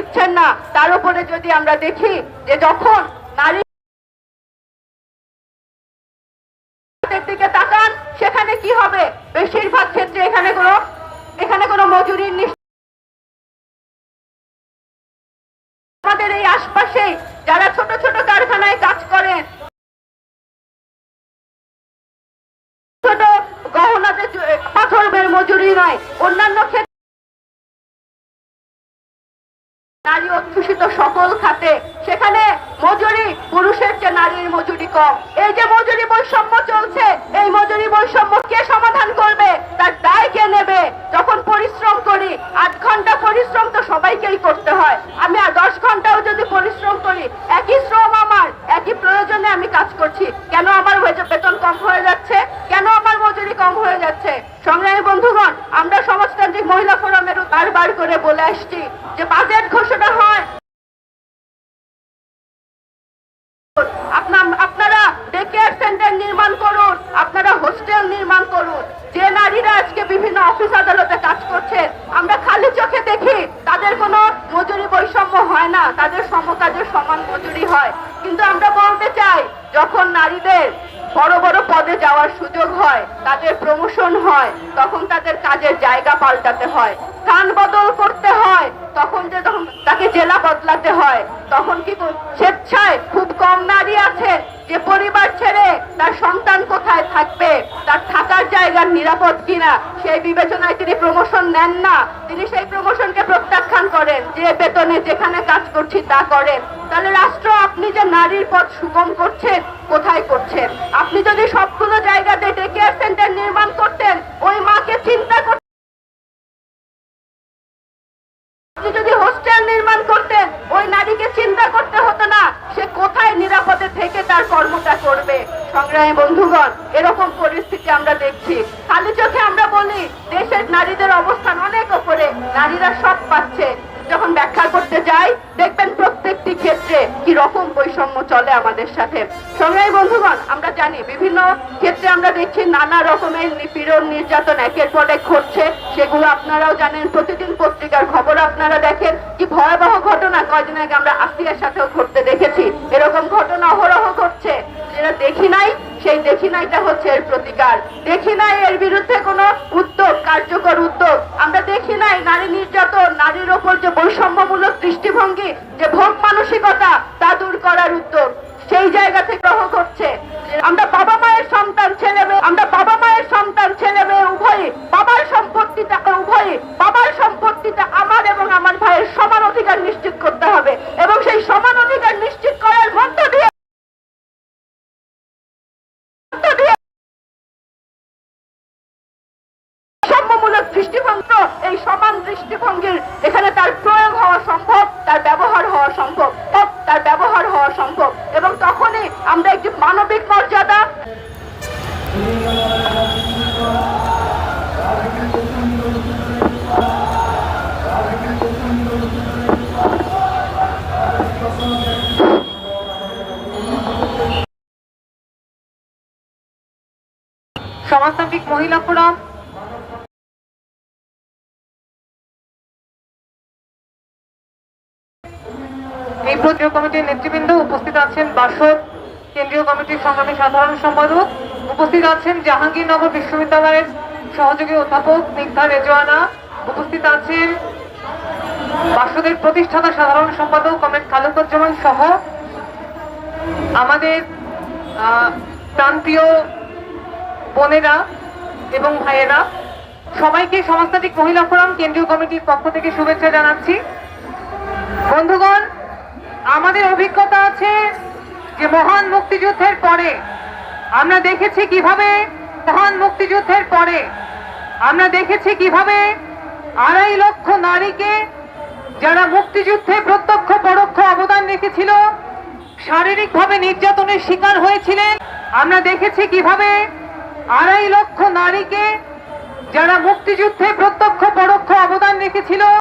নিচ্ছেন না, তার উপরে যদি আমরা দেখি যে যখন নারী দিকে তাকান, সেখানে কি হবে? বেশিরভাগ ক্ষেত্রে এখানে কোনো এখানে কোনো মজুরির আমাদের এই আশপাশে যারা ছোট ছোট কারখানায় কাজ করেন, ছোট গহনাতে পাথরের মজুরি নয়, অন্যান্য ক্ষেত্রে অধ্যুষিত সকল খাতে, সেখানে মজুরি পুরুষের চেয়ে নারীর মজুরি কম। এই যে মজুরি বৈষম্য চলছে, এই মজুরি বৈষম্য কে সমাধান করবে? তার দায় কে নেবে? যখন পরিশ্রম করি আট ঘণ্টা পরিশ্রম তো সবাইকেই করতে হয়। আমি আর দশ ঘন্টাও যদি পরিশ্রম করি, একই শ্রম আমার, একই প্রয়োজনে আমি কাজ করছি। কেন আমার ওয়েজ- বেতন কম হয়ে যাচ্ছে কেন আমার মজুরি কম হয়ে যাচ্ছে সংগ্রামী বন্ধুগণ আমরা সমাজতান্ত্রিক মহিলা ফোরামের বারবার করে বলে আসছি যে বাজেট ঘোষণা হয় আপনা- আপনারা ডে কেয়ার সেন্টার নির্মাণ করুন আপনারা হোস্টেল নির্মাণ করুন যে নারীরা আজকে বিভিন্ন অফিস আদালতে কাজ করছেন আমরা খালি চোখে দেখি, তাদের কোনো মজুরি বৈষম্য হয় না, তাদের সমকাজের সমান মজুরি হয়। কিন্তু আমরা বলতে চাই, যখন নারীদের বড় বড় পদে যাওয়ার সুযোগ হয়, তাদের প্রমোশন হয়, তখন তাদের কাজের জায়গা পাল্টাতে হয়। স্থান বদল করতে হয়, তখন যে তখন তাকে জেলা বদলাতে হয়, তখন কি স্বেচ্ছায় খুব কম নারী আছে, যে পরিবার ছেড়ে তার সন্তান কোথায় থাকবে? জায়গা নিরাপদ কিনা, সেই বিবেচনায় তিনি প্রমোশন নেন না। তিনি সেই প্রমোশনকে প্রত্যাখ্যান করেন, যে বেতনে যেখানে কাজ করছি তা করেন। তাহলে রাষ্ট্র, আপনি যে নারীর পথ সুগম করছেন, কোথায় করছেন? আপনি যদি সবগুলো জায়গাতে ডে কেয়ার সেন্টার নির্মাণ করতেন, ওই মাকে চিন্তা করতেন আপনি যদি হোস্টেল নির্মাণ করতেন, ওই নারীকে চিন্তা করতে হতো না, সে কোথায় নিরাপদে থেকে তার কর্মটা করবে। সংগ্রামী বন্ধুগণ, এরকম পরিস্থিতি আমরা দেখছি। খালি চোখে আমরা বলি, দেশের নারীদের অবস্থান অনেক ওপরে। নারীরা সব পাচ্ছে। যখন ব্যাখ্যা করতে যাই, দেখবেন প্রত্যেকটি ক্ষেত্রে কি রকম বৈষম্য চলে আমাদের সাথে। সংগ্রামী বন্ধুগণ, আমরা জানি বিভিন্ন ক্ষেত্রে আমরা দেখছি নানা রকমের নিপীড়ন, নির্যাতন একের পর ঘটছে। সেগুলো আপনারাও জানেন। প্রতিদিন পত্রিকার খবর আপনারা দেখেন কি ভয়াবহ ঘটনা কয়দিন আগে আমরা আসিয়ার সাথেও ঘটতে দেখেছি। এরকম ঘটনা অহরহ ঘটছে। যেটা দেখি নাই সেই দেখি নাইটা হচ্ছে এর প্রতিকার। দেখি নাই এর বিরুদ্ধে কোনো উদ্যোগ, কার্যকর উদ্যোগ। আমরা দেখি নাই নারী নির্যাতন, নারীর ওপর যে বৈষম্যমূলক দৃষ্টিভঙ্গি, যে ভোগ মানসিকতা, তা দূর করার উদ্যোগ। সেই জায়গা থেকে গ্রহ করছে। আমরা সম্যমূলক দৃষ্টিভঙ্গ, এই সমান দৃষ্টিভঙ্গির এখানে তার প্রয়োগ হওয়া সম্ভব, তার ব্যবহার হওয়া সম্ভব তার ব্যবহার হওয়া সম্ভব। এবং তখনই আমরা একটি মানবিক মর্যাদা। সমাজতান্ত্রিক মহিলা ফোরাম কেন্দ্রীয় কমিটির নেতৃবৃন্দ উপস্থিত আছেন বাসদ, কেন্দ্রীয় কমিটির সংগ্রামী সাধারণ সম্পাদক, উপস্থিত আছেন জাহাঙ্গীরনগর বিশ্ববিদ্যালয়ের সহযোগী অধ্যাপক স্নিগ্ধা রেজওয়ানা, উপস্থিত আছেন বাসদের প্রতিষ্ঠাতা সাধারণ সম্পাদক কমেন্ট খালেকুজ্জামান সহ আমাদের প্রান্তীয় বোনেরা এবং ভাইয়েরা। সবাইকে সমাজতান্ত্রিক মহিলা ফোরাম কেন্দ্রীয় কমিটির পক্ষ থেকে শুভেচ্ছা জানাচ্ছি। বন্ধুগণ আমাদের অভিজ্ঞতা আছে যে মহান মুক্তিযুদ্ধের পরে আমরা দেখেছি কীভাবে মহান মুক্তিযুদ্ধের পরে আমরা দেখেছি কীভাবে আড়াই লক্ষ নারীকে যারা মুক্তিযুদ্ধে প্রত্যক্ষ, পরোক্ষ অবদান রেখেছিল, শারীরিকভাবে নির্যাতনের শিকার হয়েছিলেন। আমরা দেখেছি কীভাবে আড়াই লক্ষ নারীকে যারা মুক্তিযুদ্ধে প্রত্যক্ষ, পরোক্ষ অবদান রেখেছিল